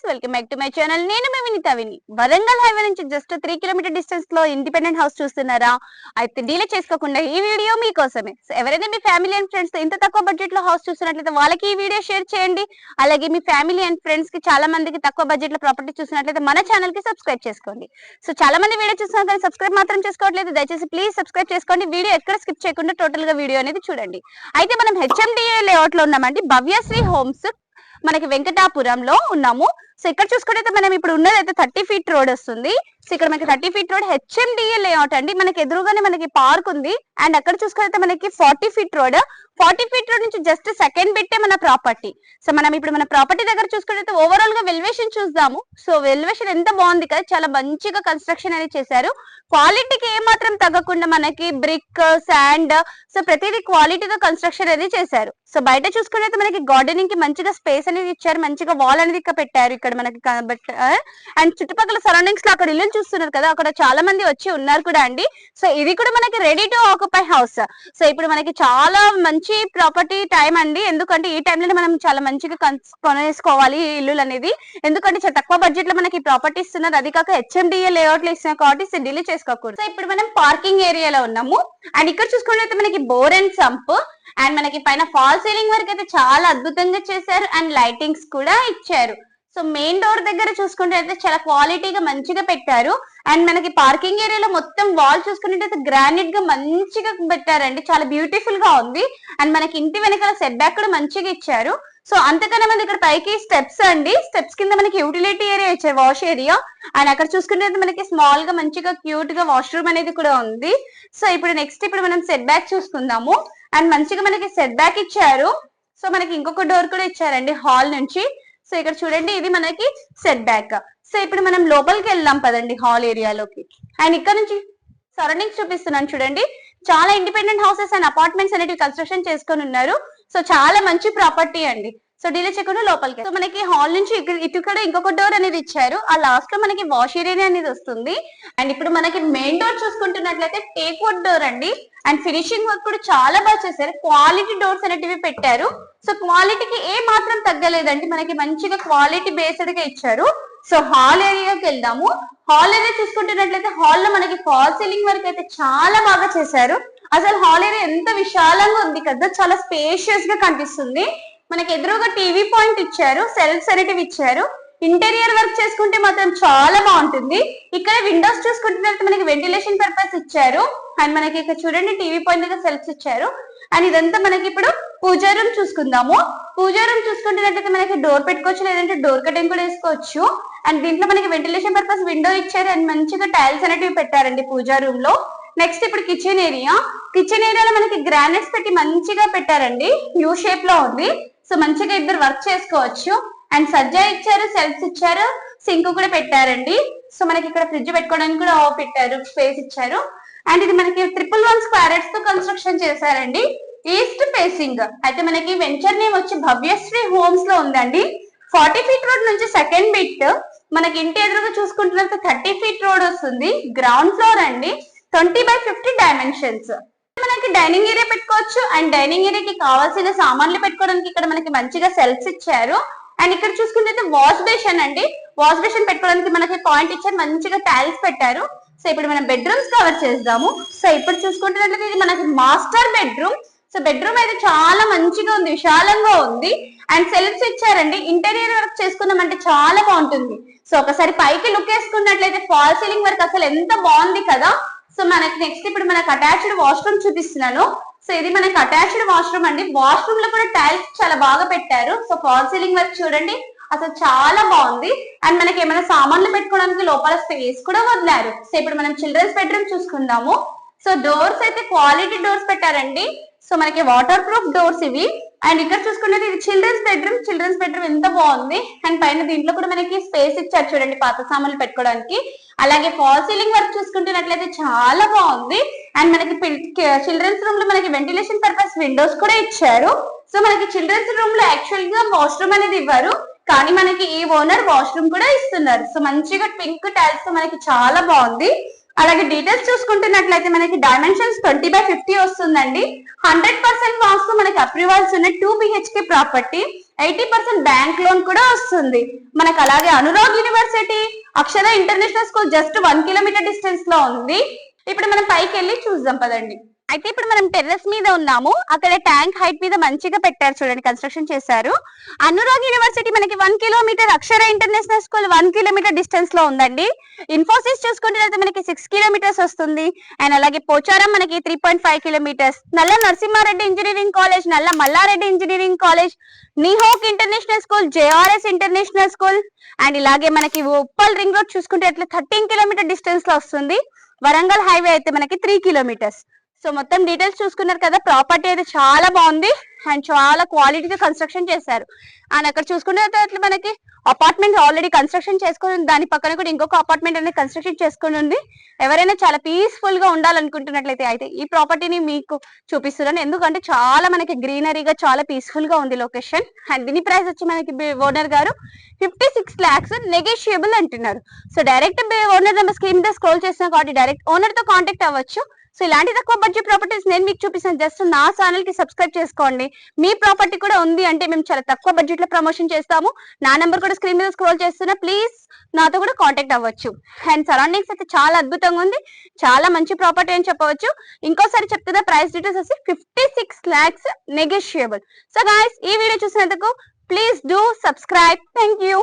Guys welcome back to my channel నేను మీ వినిత విని. వరంగల్ హైవే నుంచి జస్ట్ త్రీ కిలోమీటర్ డిస్టెన్స్లో ఇండిపెండెంట్ హౌస్ చూస్తున్నారా? అయితే డీలే చేసుకోకుండా ఈ వీడియో మీకోసమే So, ఎవరైనా మీ ఫ్యామిలీ అండ్ ఫ్రెండ్స్ ఇంత తక్కువ బడ్జెట్లో హౌస్ చూస్తున్నట్లయితే వాళ్ళకి ఈ వీడియో షేర్ చేయండి. అలాగే మీ ఫ్యామిలీ అండ్ ఫ్రెండ్స్కి చాలా మందికి తక్కువ బడ్జెట్లో ప్రాపర్టీ చూసినట్లయితే మన ఛానల్కి సబ్స్క్రైబ్ చేసుకోండి. సో చాలా మంది వీడియో చూస్తున్నారు కానీ సబ్స్క్రైబ్ మాత్రం చేసుకోవట్లేదు. దయచేసి ప్లీజ్ సబ్స్క్రైబ్ చేసుకోండి. వీడియో ఎక్కడ స్కిప్ చేయకుండా టోటల్గా వీడియో అనేది చూడండి. అయితే మనం హెచ్ఎండిఏ లేఅవుట్లో ఉన్నామండి. భవ్యశ్రీ హోమ్స్ మనకి వెంకటాపురంలో ఉన్నాము. సో ఇక్కడ చూసుకుంటే మనం ఇప్పుడు ఉన్నది అయితే థర్టీ ఫీట్ రోడ్ వస్తుంది. సో ఇక్కడ మనకి thirty feet road HMDA layout అండి. మనకి ఎదురుగానే మనకి పార్క్ ఉంది. అండ్ అక్కడ చూసుకుంటే మనకి forty feet road. Forty feet road నుంచి జస్ట్ సెకండ్ బిట్టే మన ప్రాపర్టీ. సో మనం ఇప్పుడు మన ప్రాపర్టీ దగ్గర చూసుకుంటే ఓవరాల్గా వెల్వేషన్ చూద్దాము. సో వెల్వేషన్ ఎంత బాగుంది కదా. చాలా మంచిగా కన్స్ట్రక్షన్ అనేది చేశారు. క్వాలిటీకి ఏ మాత్రం తగ్గకుండా మనకి బ్రిక్ శాండ్ సో ప్రతిదీ క్వాలిటీతో కన్స్ట్రక్షన్ అనేది చేశారు. సో బయట చూసుకుంటే మనకి గార్డెనింగ్కి మంచిగా స్పేస్ అనేది ఇచ్చారు. మంచిగా వాల్ అనేది ఇక్కడ పెట్టారు ఇక్కడ. మనకి అండ్ చుట్టుపక్కల సరౌండింగ్స్లో అక్కడ ఇల్లు చూస్తున్నారు కదా అక్కడ చాలా మంది వచ్చి ఉన్నారు కూడా అండి. సో ఇది కూడా మనకి ready to occupy house so ఇప్పుడు మనకి చాలా మంచి ప్రాపర్టీ టైం అండి. ఎందుకంటే ఈ టైంలో మనం చాలా మంచిగా కొనేసుకోవాలి ఇల్లులు అనేది. ఎందుకంటే చాలా తక్కువ బడ్జెట్లో మనకి ప్రాపర్టీ ఇస్తున్నారు. అది కాక హెచ్ఎండిఏ లేఅవుట్లో ఇస్తున్నారు కాబట్టి డిలే చేసుకోకూడదు. సో ఇప్పుడు మనం పార్కింగ్ ఏరియాలో ఉన్నాము. అండ్ ఇక్కడ చూసుకున్నట్లయితే మనకి బోర్ అండ్ సంప్ అండ్ మనకి పైన ఫాల్ సీలింగ్ వరకు అయితే చాలా అద్భుతంగా చేశారు. అండ్ లైటింగ్స్ కూడా ఇచ్చారు. సో మెయిన్ డోర్ దగ్గర చూసుకుంటే అయితే చాలా క్వాలిటీగా మంచిగా పెట్టారు. అండ్ మనకి పార్కింగ్ ఏరియాలో మొత్తం వాల్ చూసుకున్నట్టయితే గ్రానైట్గా మంచిగా పెట్టారండి. చాలా బ్యూటిఫుల్గా ఉంది. అండ్ మనకి ఇంటి వెనకాల సెట్ బ్యాక్ కూడా మంచిగా ఇచ్చారు. సో అంతకన్నా మనకి ఇక్కడ పైకి స్టెప్స్ అండి. స్టెప్స్ కింద మనకి యూటిలిటీ ఏరియా ఇచ్చారు వాష్ ఏరియా అండ్ అక్కడ చూసుకుంటే మనకి స్మాల్గా మంచిగా క్యూట్గా వాష్రూమ్ అనేది కూడా ఉంది. సో ఇప్పుడు నెక్స్ట్ ఇప్పుడు మనం సెట్ బ్యాక్ చూసుకుందాము. అండ్ మంచిగా మనకి సెట్ బ్యాక్ ఇచ్చారు. సో మనకి ఇంకొక డోర్ కూడా ఇచ్చారండి హాల్ నుంచి. సో ఇక్కడ చూడండి ఇది మనకి సెట్ బ్యాక్ సో ఇప్పుడు మనం లోపలికి వెళ్దాం పదండి హాల్ ఏరియాలోకి అండ్ ఇక్కడ నుంచి సరౌండింగ్స్ చూపిస్తున్నాను చూడండి. చాలా ఇండిపెండెంట్ హౌసెస్ అండ్ అపార్ట్మెంట్స్ అనేటివి కన్స్ట్రక్షన్ చేసుకొని ఉన్నారు. సో చాలా మంచి ప్రాపర్టీ అండి. సో డీలే చేయకుండా లోపలికి. సో మనకి హాల్ నుంచి ఇక్కడ- ఇటు కూడా ఇంకొక డోర్ అనేది ఇచ్చారు. ఆ లాస్ట్లో మనకి వాష్ ఏరియా అనేది వస్తుంది. అండ్ ఇప్పుడు మనకి మెయిన్ డోర్ చూసుకుంటున్నట్లయితే టేక్ అవుట్ డోర్ అండి. అండ్ ఫినిషింగ్ వర్క్ కూడా చాలా బాగా చేశారు. క్వాలిటీ డోర్స్ అనేటివి పెట్టారు. సో క్వాలిటీకి ఏ మాత్రం తగ్గలేదండి. మనకి మంచిగా క్వాలిటీ బేస్డ్గా ఇచ్చారు. సో హాల్ ఏరియాకి వెళ్దాము. హాల్ ఏరియా చూసుకుంటున్నట్లయితే హాల్లో మనకి ఫాల్ సీలింగ్ వర్క్ అయితే చాలా బాగా చేశారు. అసలు హాల్ ఏరియా ఎంత విశాలంగా ఉంది కదా. చాలా స్పేషియస్గా కనిపిస్తుంది. మనకి ఎదురుగా టీవీ పాయింట్ ఇచ్చారు సెల్ఫ్స్ అనేటివి ఇచ్చారు. ఇంటీరియర్ వర్క్ చేసుకుంటే మాత్రం చాలా బాగుంటుంది. ఇక్కడ విండోస్ చూసుకుంటున్నట్టు మనకి వెంటిలేషన్ పర్పస్ ఇచ్చారు. అండ్ మనకి ఇక్కడ చూడండి టీవీ పాయింట్ దగ్గర సెల్ఫ్స్ ఇచ్చారు. అండ్ ఇదంతా మనకి ఇప్పుడు పూజా రూమ్ చూసుకుందాము. పూజా రూమ్ చూసుకుంటున్నట్టయితే మనకి డోర్ పెట్టుకోవచ్చు లేదంటే డోర్ కటింగ్ కూడా వేసుకోవచ్చు. అండ్ దీంట్లో మనకి వెంటిలేషన్ పర్పస్ విండో ఇచ్చారు. అండ్ మంచిగా టైల్స్ అనేటివి పెట్టారండి పూజా రూమ్లో. నెక్స్ట్ ఇప్పుడు కిచెన్ ఏరియా కిచెన్ ఏరియాలో మనకి గ్రానైట్స్ పెట్టి మంచిగా పెట్టారండి. యూ షేప్లో ఉంది. సో మంచిగా ఇద్దరు వర్క్ చేసుకోవచ్చు. అండ్ సజ్జా ఇచ్చారు సెల్ఫ్స్ ఇచ్చారు సింక్ కూడా పెట్టారండి. సో మనకి ఇక్కడ ఫ్రిడ్జ్ పెట్టుకోవడానికి కూడా పెట్టారు స్పేస్ ఇచ్చారు. అండ్ ఇది మనకి ట్రిపుల్ వన్ స్క్వారెట్స్తో కన్స్ట్రక్షన్ చేశారండి. ఈస్ట్ ఫేసింగ్ అయితే మనకి వెంచర్ నేమ్ వచ్చి భవ్యశ్రీ హోమ్స్లో ఉందండి. ఫార్టీ ఫీట్ రోడ్ నుంచి సెకండ్ బిట్ మనకి ఇంటి ఎదురుగా చూసుకుంటున్నట్టు థర్టీ ఫీట్ రోడ్ వస్తుంది. గ్రౌండ్ ఫ్లోర్ అండి. ట్వంటీ బై ఫిఫ్టీ డైమెన్షన్స్ మనకి డైనింగ్ ఏరియా పెట్టుకోవచ్చు. అండ్ డైనింగ్ ఏరియాకి కావాల్సిన సామాన్లు పెట్టుకోవడానికి ఇక్కడ మనకి మంచిగా సెల్ఫ్స్ ఇచ్చారు. అండ్ ఇక్కడ చూసుకుంటే వాష్ బేషన్ అండి. వాష్ బేషన్ పెట్టుకోవడానికి మనకి పాయింట్ ఇచ్చారు. మంచిగా టైల్స్ పెట్టారు. సో ఇప్పుడు మనం బెడ్రూమ్స్ కవర్ చేద్దాము. సో ఇప్పుడు చూసుకుంటున్నట్లయితే ఇది మనకి మాస్టర్ బెడ్రూమ్ సో బెడ్రూమ్ అయితే చాలా మంచిగా ఉంది. విశాలంగా ఉంది. అండ్ సెల్ఫ్స్ ఇచ్చారండి. ఇంటీరియర్ వర్క్ చేసుకున్నామంటే చాలా బాగుంటుంది. సో ఒకసారి పైకి లుక్ వేసుకున్నట్లయితే ఫాల్ సీలింగ్ వర్క్ అసలు ఎంత బాగుంది కదా. సో మనకి నెక్స్ట్ ఇప్పుడు మనకి అటాచ్డ్ వాష్రూమ్ చూపిస్తున్నాను. సో ఇది మనకి అటాచ్డ్ వాష్రూమ్ అండి. వాష్రూమ్లో కూడా టైల్స్ చాలా బాగా పెట్టారు. సో ఫాల్ సీలింగ్ వర్క్ చూడండి. అసలు చాలా బాగుంది. అండ్ మనకి ఏమైనా సామాన్లు పెట్టుకోవడానికి లోపల స్పేస్ కూడా వదిలారు. సో ఇప్పుడు మనం చిల్డ్రన్స్ బెడ్రూమ్ చూసుకుందాము. సో డోర్స్ అయితే క్వాలిటీ డోర్స్ పెట్టారండి. సో మనకి వాటర్ ప్రూఫ్ డోర్స్ ఇవి. అండ్ ఇక్కడ చూసుకుంటే ఇది చిల్డ్రన్స్ బెడ్రూమ్ చిల్డ్రన్స్ బెడ్రూమ్ ఎంత బాగుంది. అండ్ పైన దీంట్లో కూడా మనకి స్పేస్ ఇచ్చారు చూడండి పాత సామాన్లు పెట్టుకోవడానికి. అలాగే ఫాల్ సీలింగ్ వర్క్ చూసుకుంటున్నట్లయితే చాలా బాగుంది. అండ్ మనకి చిల్డ్రన్స్ రూమ్లో మనకి వెంటిలేషన్ పర్పస్ విండోస్ కూడా ఇచ్చారు. సో మనకి చిల్డ్రన్స్ రూమ్లో యాక్చువల్గా వాష్రూమ్ అనేది ఇవ్వరు. కానీ మనకి ఈ ఓనర్ వాష్రూమ్ కూడా ఇస్తున్నారు. సో మంచిగా పింక్ టైల్స్తో మనకి చాలా బాగుంది. అలాగే డీటెయిల్స్ చూసుకుంటున్నట్లయితే మనకి డైమెన్షన్స్ ట్వంటీ బై ఫిఫ్టీ వస్తుందండి. హండ్రెడ్ పర్సెంట్ వాస్తు మనకి అప్రూవల్స్ ఉన్న two BHK property eighty percent bank loan కూడా వస్తుంది. మనకు అలాగే Anurag university Akshara international school just one kilometer డిస్టెన్స్లో ఉంది. ఇప్పుడు మనం పైకి వెళ్ళి చూద్దాం పదండి. అయితే ఇప్పుడు మనం టెర్రస్ మీద ఉన్నాము. అక్కడ ట్యాంక్ హైట్ మీద మంచిగా పెట్టారు చూడండి కన్స్ట్రక్షన్ చేశారు. అనురాగ్ యూనివర్సిటీ మనకి one kilometer Akshara international school one kilometer డిస్టెన్స్లో ఉందండి. ఇన్ఫోసిస్ చూసుకుంటే మనకి సిక్స్ కిలోమీటర్స్ వస్తుంది. అండ్ అలాగే పోచారం మనకి త్రీ పాయింట్ ఫైవ్ కిలోమీటర్స్. నల్ల Narasimha Reddy engineering college Nalla Malla Reddy engineering college నిహోక్ international school JRS international school and ఇలాగే మనకి ఉప్పల్ రింగ్ రోడ్ చూసుకుంటే అట్లా థర్టీన్ కిలోమీటర్ డిస్టెన్స్లో వస్తుంది. వరంగల్ హైవే అయితే మనకి త్రీ కిలోమీటర్స్. సో మొత్తం డీటెయిల్స్ చూసుకున్నారు కదా ప్రాపర్టీ అయితే చాలా బాగుంది. అండ్ చాలా క్వాలిటీగా కన్స్ట్రక్షన్ చేశారు. అండ్ అక్కడ చూసుకునే మనకి అపార్ట్మెంట్ ఆల్రెడీ కన్స్ట్రక్షన్ చేసుకుని దాని పక్కన కూడా ఇంకొక అపార్ట్మెంట్ అనేది కన్స్ట్రక్షన్ చేసుకుని ఉంది. ఎవరైనా చాలా పీస్ఫుల్గా ఉండాలనుకుంటున్నట్లయితే అయితే ఈ ప్రాపర్టీని మీకు చూపిస్తున్నాను. ఎందుకంటే చాలా మనకి గ్రీనరీగా చాలా పీస్ఫుల్గా ఉంది లొకేషన్ అండ్ దీని ప్రైస్ వచ్చి మనకి ఓనర్ గారు ఫిఫ్టీ సిక్స్ లాక్స్ నెగోషియబుల్ అంటున్నారు so direct owner number screen మీద స్క్రోల్ చేసిన కాబట్టి డైరెక్ట్ ఓనర్తో కాంటాక్ట్ అవ్వచ్చు. సో ఇలాంటి తక్కువ బడ్జెట్ ప్రాపర్టీస్ నేను మీకు చూపిస్తాను. జస్ట్ నా ఛానల్కి సబ్స్క్రైబ్ చేసుకోండి. మీ ప్రాపర్టీ కూడా ఉంది అంటే మేము చాలా తక్కువ బడ్జెట్లో ప్రమోషన్ చేస్తాము. నా నెంబర్ కూడా స్క్రీన్ మీద స్క్రోల్ చేస్తున్నా. ప్లీజ్ నాతో కూడా కాంటాక్ట్ అవ్వచ్చు. అండ్ సరౌండింగ్స్ అయితే చాలా అద్భుతంగా ఉంది. చాలా మంచి ప్రాపర్టీ అని చెప్పవచ్చు. ఇంకోసారి చెప్తున్నా ప్రైస్ డీటెయిల్స్ వచ్చి fifty six lakhs negotiable so guys ఈ వీడియో చూసినందుకు please do subscribe thank you